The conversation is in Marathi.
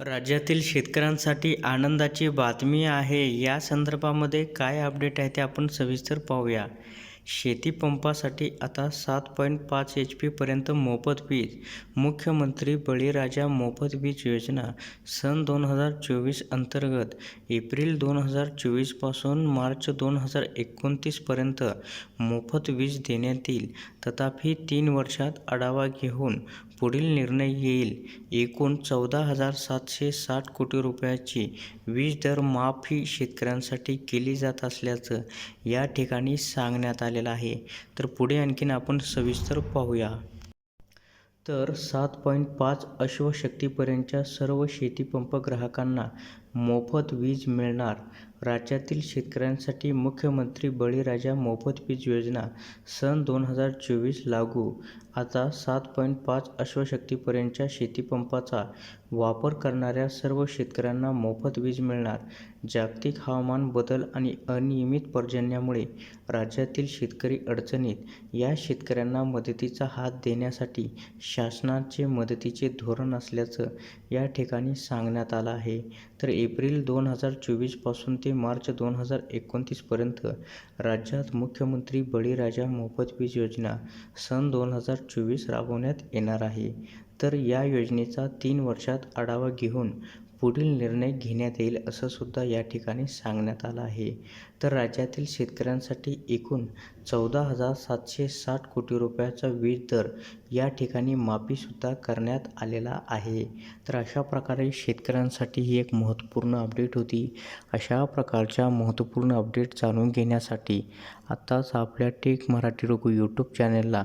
राज्यातील शेतकऱ्यांसाठी आनंदाची बातमी आहे. या संदर्भामध्ये काय अपडेट आहे ते आपण सविस्तर पाहूया. शेतीपंपासाठी आता सात पॉईंट पाच एच पीपर्यंत मोफत वीज. मुख्यमंत्री बळीराजा मोफत वीज योजना सन दोन हजार चोवीस अंतर्गत एप्रिल दोन हजार चोवीसपासून मार्च दोन हजार एकोणतीसपर्यंत मोफत वीज देण्यात येईल. तथापि तीन वर्षात आढावा घेऊन पुढील निर्णय येईल. एकूण चौदा हजार सातशे साठ कोटी रुपयाची वीज दर माफी शेतकऱ्यांसाठी केली जात असल्याचं या ठिकाणी सांगण्यात आलेलं आहे. तर पुढे आणखीन आपण सविस्तर पाहूया. तर सात पॉईंट पाच अश्वशक्तीपर्यंतच्या सर्व शेतीपंप ग्राहकांना मोफत वीज मिळणार? राज्यातील शेतकऱ्यांसाठी मुख्यमंत्री बळीराजा मोफत वीज योजना सन दोन हजार चोवीस लागू. आता सात पॉईंट पाच अश्वशक्तीपर्यंतच्या शेतीपंपाचा वापर करणाऱ्या सर्व शेतकऱ्यांना मोफत वीज मिळणार. जागतिक हवामान बदल आणि अनियमित पर्जन्यामुळे राज्यातील शेतकरी अडचणीत. या शेतकऱ्यांना मदतीचा हात देण्यासाठी शासनाचे मदतीचे धोरण असल्याचं या ठिकाणी सांगण्यात आलं आहे. तर एप्रिल दोन हजार चोवीसपासून ते मार्च दोन हजार एकोणतीसपर्यंत राज्यात मुख्यमंत्री बळीराजा मोफत वीज योजना सन दोन हजार चोवीस राबवण्यात येणार आहे. तर या योजनेचा तीन वर्षात आढावा घेऊन पुढील निर्णय घेण्यात येईल असं सुद्धा या ठिकाणी सांगण्यात आलं आहे. तर राज्यातील शेतकऱ्यांसाठी एकूण चौदा हजार सातशे साठ कोटी रुपयाचा वीज दर या ठिकाणी माफीसुद्धा करण्यात आलेला आहे. तर अशा प्रकारे शेतकऱ्यांसाठी ही एक महत्त्वपूर्ण अपडेट होती. अशा प्रकारच्या महत्त्वपूर्ण अपडेट जाणून घेण्यासाठी आत्ताच आपल्या टेक मराठी रोगू यूट्यूब चॅनलला